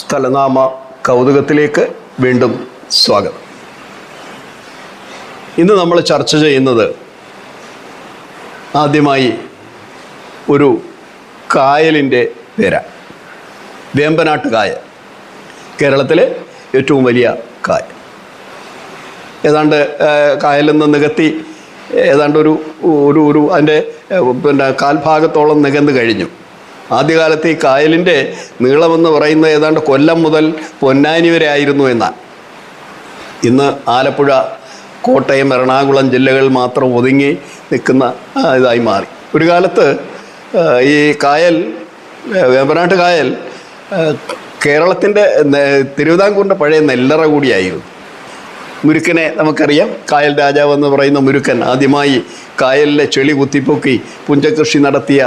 സ്ഥലനാമ കൗതുകത്തിലേക്ക് വീണ്ടും സ്വാഗതം. ഇന്ന് നമ്മൾ ചർച്ച ചെയ്യുന്നത് ആദ്യമായി ഒരു കായലിന്റെ പേരാണ് വേമ്പനാട്ട് കായൽ കേരളത്തിലെ ഏറ്റവും വലിയ കായൽ. ഏതാണ്ട് കായലിൽ നിന്ന് നികത്തി ഏതാണ്ട് ഒരു ഒരു ഒരു അതിന്റെ പിന്നെ കാൽഭാഗത്തോളം നികന്ന് കഴിഞ്ഞു. ആദ്യകാലത്ത് ഈ കായലിന്റെ നീളമെന്ന് പറയുന്നത് ഏതാണ്ട് കൊല്ലം മുതൽ പൊന്നാനി വരെ ആയിരുന്നു എന്നാണ്. ഇന്ന് ആലപ്പുഴ കോട്ടയം എറണാകുളം ജില്ലകളിൽ മാത്രം ഒതുങ്ങി നിൽക്കുന്ന ഇതായി മാറി. ഒരു കാലത്ത് ഈ കായൽ വേമ്പനാട്ട് കായൽ കേരളത്തിന്റെ തിരുവിതാംകൂറിന്റെ പഴയ നെല്ലറ കൂടിയായിരുന്നു. മുരുക്കനെ നമുക്കറിയാം കായൽ രാജാവ് എന്ന് പറയുന്ന മുരുക്കൻ ആദ്യമായി കായലിലെ ചെളി കുത്തിപ്പൊക്കി പുഞ്ചകൃഷി നടത്തിയ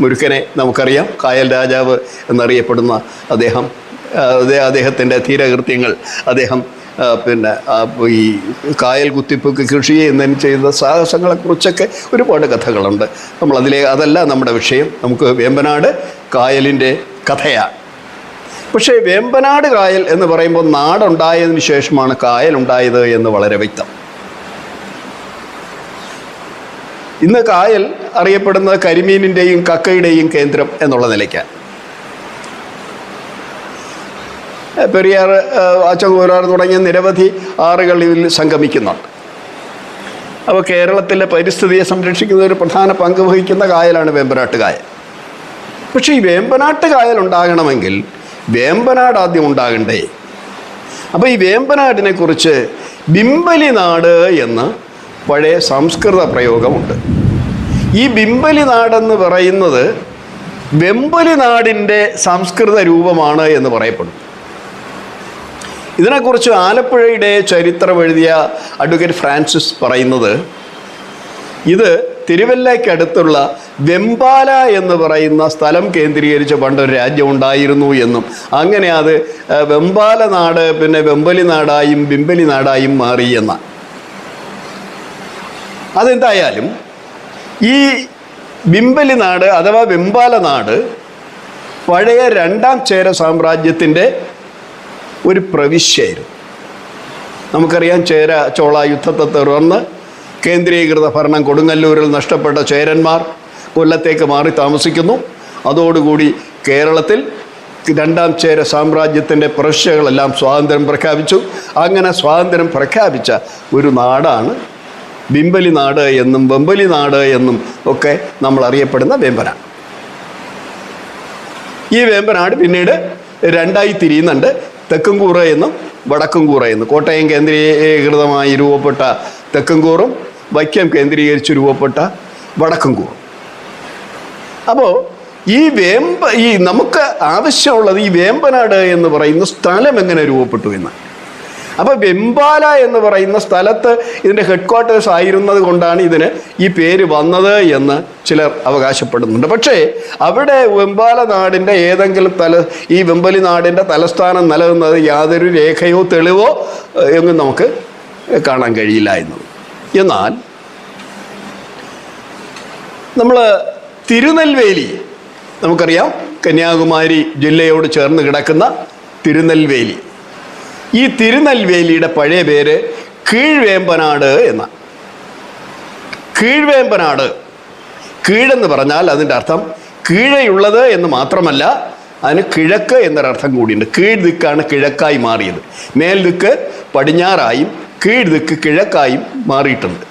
മുരുക്കനെ നമുക്കറിയാം. കായൽ രാജാവ് എന്നറിയപ്പെടുന്ന അദ്ദേഹം അദ്ദേഹത്തിന്റെ ധീരകൃത്യങ്ങൾ അദ്ദേഹം പിന്നെ ഈ കായൽ കുത്തിപ്പൊക്കെ കൃഷി ചെയ്യുന്നതിന് ചെയ്ത സാഹസങ്ങളെക്കുറിച്ചൊക്കെ ഒരുപാട് കഥകളുണ്ട്. നമ്മളതിലെ അതല്ല നമ്മുടെ വിഷയം. നമുക്ക് വേമ്പനാട് കായലിന്റെ കഥയാണ്. പക്ഷേ വേമ്പനാട് കായൽ എന്ന് പറയുമ്പോൾ നാടുണ്ടായതിനു ശേഷമാണ് കായലുണ്ടായത് എന്ന് വളരെ വ്യക്തം. ഇന്ന് കായൽ അറിയപ്പെടുന്നത് കരിമീനിന്റെയും കക്കയുടെയും കേന്ദ്രം എന്നുള്ള നിലയ്ക്കാണ്. പെരിയാർ അച്ചകൂരാർ തുടങ്ങിയ നിരവധി ആറുകൾ ഇതിൽ സംഗമിക്കുന്നുണ്ട്. അപ്പോൾ കേരളത്തിലെ പരിസ്ഥിതിയെ സംരക്ഷിക്കുന്ന ഒരു പ്രധാന പങ്ക് വഹിക്കുന്ന കായലാണ് വേമ്പനാട്ട് കായൽ. പക്ഷേ ഈ വേമ്പനാട്ട് കായൽ ഉണ്ടാകണമെങ്കിൽ വേമ്പനാട് ആദ്യം ഉണ്ടാകണ്ടേ. അപ്പോൾ ഈ വേമ്പനാടിനെക്കുറിച്ച് ബിംബലി നാട് എന്ന് പഴയ സംസ്കൃത പ്രയോഗമുണ്ട്. ഈ ബിംബലി നാടെന്ന് പറയുന്നത് വെമ്പലി നാടിന്റെ സംസ്കൃത രൂപമാണ് എന്ന് പറയപ്പെടും. ഇതിനെക്കുറിച്ച് ആലപ്പുഴയുടെ ചരിത്രം എഴുതിയ അഡ്വക്കേറ്റ് ഫ്രാൻസിസ് പറയുന്നത് ഇത് തിരുവല്ലയ്ക്കടുത്തുള്ള വെമ്പാല എന്ന് പറയുന്ന സ്ഥലം കേന്ദ്രീകരിച്ച് പണ്ടൊരു രാജ്യം ഉണ്ടായിരുന്നു എന്നും. അങ്ങനെ അത് വെമ്പാല നാട് പിന്നെ വെമ്പലി നാടായും ബിംബലി നാടായും മാറി എന്ന അതെന്തായാലും ഈ ബിംബലി നാട് അഥവാ വെമ്പാല നാട് പഴയ രണ്ടാം ചേര സാമ്രാജ്യത്തിന്റെ ഒരു പ്രവിശ്യയായിരുന്നു. നമുക്കറിയാം ചേര ചോള യുദ്ധത്തെ തുടർന്ന് കേന്ദ്രീകൃത ഭരണം കൊടുങ്ങല്ലൂരിൽ നഷ്ടപ്പെട്ട ചേരന്മാർ കൊല്ലത്തേക്ക് മാറി താമസിക്കുന്നു. അതോടുകൂടി കേരളത്തിൽ രണ്ടാം ചേര സാമ്രാജ്യത്തിന്റെ പ്രവിശ്യകളെല്ലാം സ്വാതന്ത്ര്യം പ്രഖ്യാപിച്ചു. അങ്ങനെ സ്വാതന്ത്ര്യം പ്രഖ്യാപിച്ച ഒരു നാടാണ് ബിംബലി നാട് എന്നും വെമ്പലി നാട് എന്നും ഒക്കെ നമ്മൾ അറിയപ്പെടുന്ന വേമ്പനാട്. ഈ വേമ്പനാട് പിന്നീട് രണ്ടായി തിരിയുന്നുണ്ട്. തെക്കുംകൂറ എന്നും വടക്കുംകൂറ എന്നും. കോട്ടയം കേന്ദ്രീകൃതമായി രൂപപ്പെട്ട തെക്കുംകൂറും വൈക്കം കേന്ദ്രീകരിച്ച് രൂപപ്പെട്ട വടക്കുംകൂറും. അപ്പോൾ ഈ വേമ്പ ഈ നമുക്ക് ആവശ്യമുള്ളത് ഈ വേമ്പനാട് എന്ന് പറയുന്ന സ്ഥലം എങ്ങനെ രൂപപ്പെട്ടു എന്ന്? അപ്പോൾ വെമ്പാല എന്ന് പറയുന്ന സ്ഥലത്ത് ഇതിന്റെ ഹെഡ് ക്വാർട്ടേഴ്സ് ആയിരുന്നത് കൊണ്ടാണ് ഇതിന് ഈ പേര് വന്നത് എന്ന് ചിലർ അവകാശപ്പെടുന്നുണ്ട്. പക്ഷേ അവിടെ വെമ്പാല നാടിന്റെ ഏതെങ്കിലും തല ഈ വെമ്പലി നാടിന്റെ തലസ്ഥാനം നിലനിന്നത് യാതൊരു രേഖയോ തെളിവോ എന്നും നമുക്ക് കാണാൻ കഴിയില്ല എന്നത് എന്നാൽ നമ്മൾ തിരുനെൽവേലി നമുക്കറിയാം കന്യാകുമാരി ജില്ലയോട് ചേർന്ന് കിടക്കുന്ന തിരുനെൽവേലി. ഈ തിരുനെൽവേലിയുടെ പഴയ പേര് കീഴ്വേമ്പനാട് എന്ന കീഴ്വേമ്പനാട്. കീഴെന്ന് പറഞ്ഞാൽ അതിന്റെ അർത്ഥം കീഴെയുള്ളത് എന്ന് മാത്രമല്ല അതിന് കിഴക്ക് എന്നൊരർത്ഥം കൂടിയുണ്ട്. കീഴ് ദിക്കാണ് കിഴക്കായി മാറിയത്. മേൽ ദിക്ക് പടിഞ്ഞാറായും കീഴ് ദിക്ക് കിഴക്കായും മാറിയിട്ടുണ്ട്.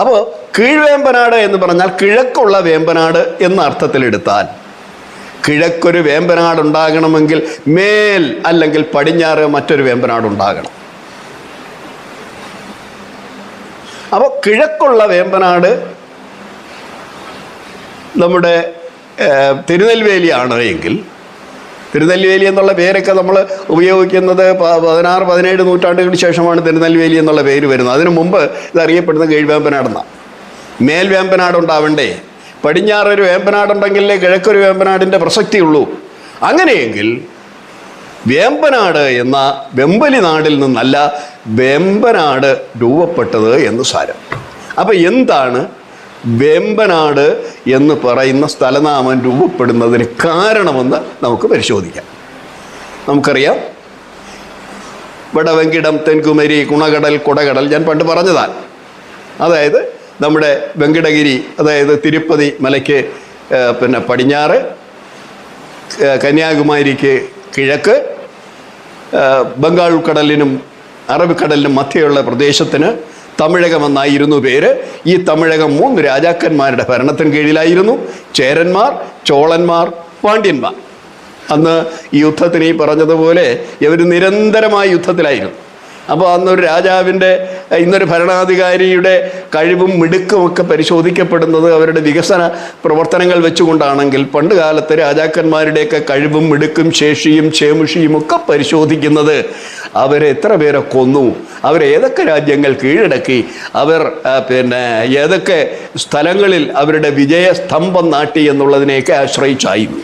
അപ്പോൾ കീഴ്വേമ്പനാട് എന്ന് പറഞ്ഞാൽ കിഴക്കുള്ള വേമ്പനാട് എന്ന അർത്ഥത്തിലെടുത്താൽ കിഴക്കൊരു വേമ്പനാട് ഉണ്ടാകണമെങ്കിൽ മേൽ അല്ലെങ്കിൽ പടിഞ്ഞാറ് മറ്റൊരു വേമ്പനാട് ഉണ്ടാകണം. അപ്പോൾ കിഴക്കുള്ള വേമ്പനാട് നമ്മുടെ തിരുനെൽവേലി തിരുനെൽവേലിയാണ് എങ്കിൽ തിരുനെൽവേലി എന്നുള്ള പേരൊക്കെ നമ്മൾ ഉപയോഗിക്കുന്നത് പതിനാറ് പതിനേഴ് നൂറ്റാണ്ടുകൾക്ക് ശേഷമാണ് തിരുനെൽവേലി എന്നുള്ള പേര് വരുന്നത്. അതിനു മുമ്പ് ഇത് അറിയപ്പെടുന്ന കീഴ്വേമ്പനാടെന്നാണ്. മേൽവേമ്പനാട് ഉണ്ടാവണ്ടേ പടിഞ്ഞാറൊരു വേമ്പനാടുണ്ടെങ്കിലേ കിഴക്കൊരു വേമ്പനാടിന്റെ പ്രസക്തിയുള്ളൂ. അങ്ങനെയെങ്കിൽ വേമ്പനാട് എന്ന വെമ്പലി നാടിൽ നിന്നല്ല വേമ്പനാട് രൂപപ്പെട്ടത് എന്ന് സാരം. അപ്പം എന്താണ് വേമ്പനാട് എന്ന് പറയുന്ന സ്ഥലനാമം രൂപപ്പെടുന്നതിന് കാരണമെന്ന് നമുക്ക് പരിശോധിക്കാം. നമുക്കറിയാം. വടവെങ്കിടം തെൻകുമരി കുണകടൽ കുടകടൽ ഞാൻ പണ്ട് പറഞ്ഞതാണ്. അതായത് നമ്മുടെ വെങ്കടഗിരി അതായത് തിരുപ്പതി മലയ്ക്ക് പിന്നെ പടിഞ്ഞാറ് കന്യാകുമാരിക്ക് കിഴക്ക് ബംഗാൾ കടലിനും അറബിക്കടലിനും മധ്യയുള്ള പ്രദേശത്തിന് തമിഴകമെന്നായിരുന്നു പേര്. ഈ തമിഴകം മൂന്ന് രാജാക്കന്മാരുടെ ഭരണത്തിന് കീഴിലായിരുന്നു. ചേരന്മാർ ചോളന്മാർ പാണ്ഡ്യന്മാർ. അന്ന് ഈ യുദ്ധത്തിന് ഈ പറഞ്ഞതുപോലെ ഇവർ നിരന്തരമായ യുദ്ധത്തിലായിരുന്നു. അപ്പോൾ അന്നൊരു രാജാവിന്റെ ഇന്നൊരു ഭരണാധികാരിയുടെ കഴിവും മിടുക്കും ഒക്കെ പരിശോധിക്കപ്പെടുന്നത് അവരുടെ വികസന പ്രവർത്തനങ്ങൾ വെച്ചുകൊണ്ടാണെങ്കിൽ പണ്ട് കാലത്ത് രാജാക്കന്മാരുടെയൊക്കെ കഴിവും മിടുക്കും ശേഷിയും ചേമുഷിയും ഒക്കെ പരിശോധിക്കുന്നത് അവരെത്ര പേരെ കൊന്നു അവരേതൊക്കെ രാജ്യങ്ങൾ കീഴടക്കി അവർ പിന്നെ ഏതൊക്കെ സ്ഥലങ്ങളിൽ അവരുടെ വിജയസ്തംഭം നാട്ടി എന്നുള്ളതിനെയൊക്കെ ആശ്രയിച്ചായിരുന്നു.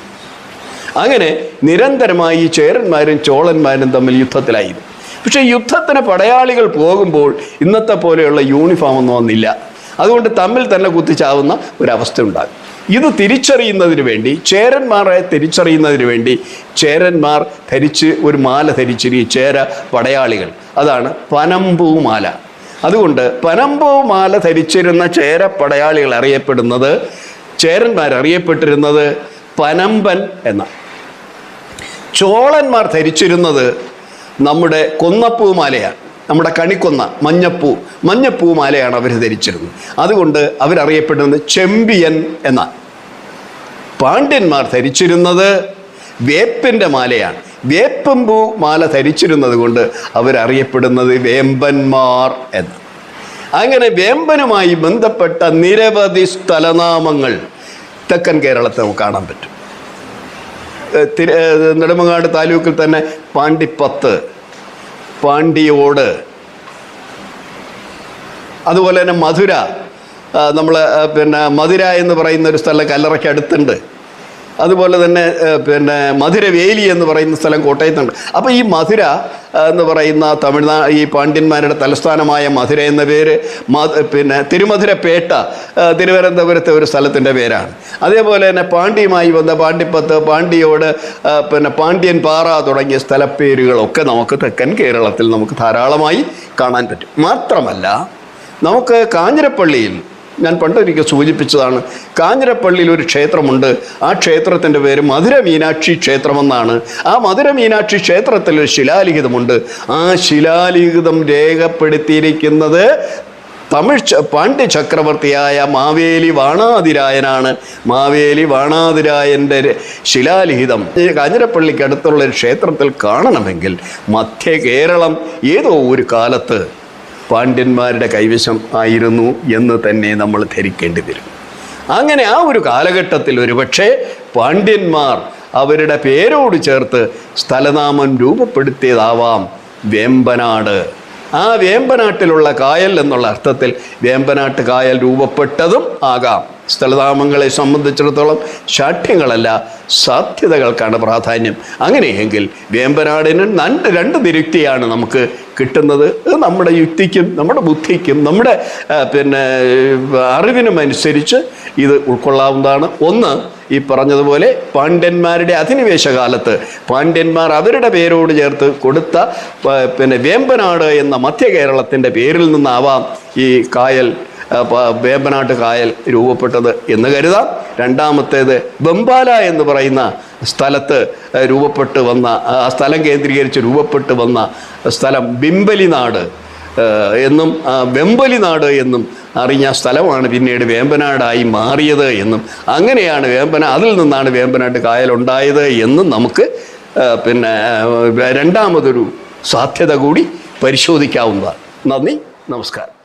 അങ്ങനെ നിരന്തരമായി ചേരന്മാരും ചോളന്മാരും തമ്മിൽ യുദ്ധത്തിലായിരുന്നു. പക്ഷേ യുദ്ധത്തിന് പടയാളികൾ പോകുമ്പോൾ ഇന്നത്തെ പോലെയുള്ള യൂണിഫോം ഒന്നും വന്നില്ല. അതുകൊണ്ട് തമ്മിൽ തന്നെ കുത്തിച്ചാവുന്ന ഒരവസ്ഥ ഉണ്ടാകും. ഇത് തിരിച്ചറിയുന്നതിന് വേണ്ടി ചേരന്മാരെ തിരിച്ചറിയുന്നതിന് വേണ്ടി ചേരന്മാർ ധരിച്ച് ഒരു മാല ധരിച്ചിരി ചേര പടയാളികൾ. അതാണ് പനമ്പൂ മാല. അതുകൊണ്ട് പനമ്പൂ മാല ധരിച്ചിരുന്ന ചേര പടയാളികൾ അറിയപ്പെടുന്നത് ചേരന്മാർ അറിയപ്പെട്ടിരുന്നത് പനമ്പൻ എന്ന ചോളന്മാർ ധരിച്ചിരുന്നത് നമ്മുടെ കൊന്നപ്പൂ മാലയാണ്. നമ്മുടെ കണിക്കൊന്ന മഞ്ഞപ്പൂ മഞ്ഞപ്പൂ മാലയാണ് അവർ ധരിച്ചിരുന്നത്. അതുകൊണ്ട് അവരറിയപ്പെടുന്നത് ചെമ്പിയൻ എന്നാണ്. പാണ്ഡ്യന്മാർ ധരിച്ചിരുന്നത് വേപ്പിന്റെ മാലയാണ്. വേപ്പമ്പൂ മാല ധരിച്ചിരുന്നത് കൊണ്ട് അവരറിയപ്പെടുന്നത് വേമ്പന്മാർ എന്ന് അങ്ങനെ വേമ്പനുമായി ബന്ധപ്പെട്ട നിരവധി സ്ഥലനാമങ്ങൾ തെക്കൻ കേരളത്തെ നമുക്ക് കാണാൻ പറ്റും. നെടുമങ്ങാട് താലൂക്കിൽ തന്നെ പാണ്ടിപ്പത്ത് പാണ്ടിയോട് അതുപോലെ തന്നെ മധുര നമ്മൾ പിന്നെ മധുര എന്ന് പറയുന്ന ഒരു സ്ഥലം കല്ലറയ്ക്ക് അടുത്തുണ്ട്. അതുപോലെ തന്നെ പിന്നെ മധുരവേലി എന്ന് പറയുന്ന സ്ഥലം കോട്ടയത്തുണ്ട്. അപ്പോൾ ഈ മധുര എന്ന് പറയുന്ന തമിഴ്നാ ഈ പാണ്ഡ്യന്മാരുടെ തലസ്ഥാനമായ മധുര എന്ന പേര് പിന്നെ തിരുമധുരപേട്ട തിരുവനന്തപുരത്തെ ഒരു സ്ഥലത്തിന്റെ പേരാണ്. അതേപോലെ തന്നെ പാണ്ഡ്യമായി വന്ന പാണ്ഡിപ്പത്ത് പാണ്ഡ്യയോട് പിന്നെ പാണ്ഡ്യൻ പാറ തുടങ്ങിയ സ്ഥലപ്പേരുകളൊക്കെ നമുക്ക് തെക്കൻ കേരളത്തിൽ നമുക്ക് ധാരാളമായി കാണാൻ പറ്റും. മാത്രമല്ല നമുക്ക് കാഞ്ഞിരപ്പള്ളിയിൽ ഞാൻ പണ്ടൊരിക്കൽ സൂചിപ്പിച്ചതാണ്. കാഞ്ഞിരപ്പള്ളിയിൽ ഒരു ക്ഷേത്രമുണ്ട്. ആ ക്ഷേത്രത്തിന്റെ പേര് മധുര മീനാക്ഷി ക്ഷേത്രമെന്നാണ്. ആ മധുര മീനാക്ഷി ക്ഷേത്രത്തിൽ ഒരു ശിലാലിഖിതമുണ്ട്. ആ ശിലാലിഖിതം രേഖപ്പെടുത്തിയിരിക്കുന്നത് തമിഴ് പാണ്ഡ്യ ചക്രവർത്തിയായ മാവേലി വാണാതിരായനാണ്. മാവേലി വാണാതിരായന്റെ ശിലാലിഖിതം. ഈ കാഞ്ഞിരപ്പള്ളിക്ക് അടുത്തുള്ള ഒരു ക്ഷേത്രത്തിൽ കാണണമെങ്കിൽ മധ്യ കേരളം ഏതോ ഒരു കാലത്ത് പാണ്ഡ്യന്മാരുടെ കൈവശം ആയിരുന്നു എന്ന് തന്നെ നമ്മൾ ധരിക്കേണ്ടി വരും. അങ്ങനെ ആ ഒരു കാലഘട്ടത്തിൽ ഒരുപക്ഷെ പാണ്ഡ്യന്മാർ അവരുടെ പേരോട് ചേർത്ത് സ്ഥലനാമം രൂപപ്പെടുത്തിയതാവാം വേമ്പനാട്. ആ വേമ്പനാട്ടിലുള്ള കായൽ എന്നുള്ള അർത്ഥത്തിൽ വേമ്പനാട്ട് കായൽ രൂപപ്പെട്ടതും ആകാം. സ്ഥലനാമങ്ങളെ സംബന്ധിച്ചിടത്തോളം ശാഠ്യങ്ങളല്ല സാധ്യതകൾക്കാണ് പ്രാധാന്യം. അങ്ങനെയെങ്കിൽ വേമ്പനാടിന് രണ്ട് രണ്ട് നിരുക്തിയാണ് നമുക്ക് കിട്ടുന്നത്. നമ്മുടെ യുക്തിക്കും നമ്മുടെ ബുദ്ധിക്കും നമ്മുടെ പിന്നെ അറിവിനും അനുസരിച്ച് ഇത് ഉൾക്കൊള്ളാവുന്നതാണ്. ഒന്ന് ഈ പറഞ്ഞതുപോലെ പാണ്ഡ്യന്മാരുടെ അധിനിവേശ കാലത്ത് പാണ്ഡ്യന്മാർ അവരുടെ പേരോട് ചേർത്ത് കൊടുത്ത പിന്നെ വേമ്പനാട് എന്ന മധ്യ കേരളത്തിന്റെ പേരിൽ നിന്നാവാം ഈ കായൽ വേമ്പനാട്ട് കായൽ രൂപപ്പെട്ടത് എന്ന് കരുതാം. രണ്ടാമത്തേത് ബംബാല എന്ന് പറയുന്ന സ്ഥലത്ത് രൂപപ്പെട്ട് വന്ന ആ സ്ഥലം കേന്ദ്രീകരിച്ച് രൂപപ്പെട്ട് വന്ന സ്ഥലം ബിംബലിനാട് എന്നും വെമ്പലി നാട് എന്നും അറിഞ്ഞ സ്ഥലമാണ് പിന്നീട് വേമ്പനാടായി മാറിയത് എന്നും. അങ്ങനെയാണ് വേമ്പന അതിൽ നിന്നാണ് വേമ്പനാട്ട് കായലുണ്ടായത് എന്നും നമുക്ക് പിന്നെ രണ്ടാമതൊരു സാധ്യത കൂടി പരിശോധിക്കാവുന്നതാണ്. നന്ദി നമസ്കാരം.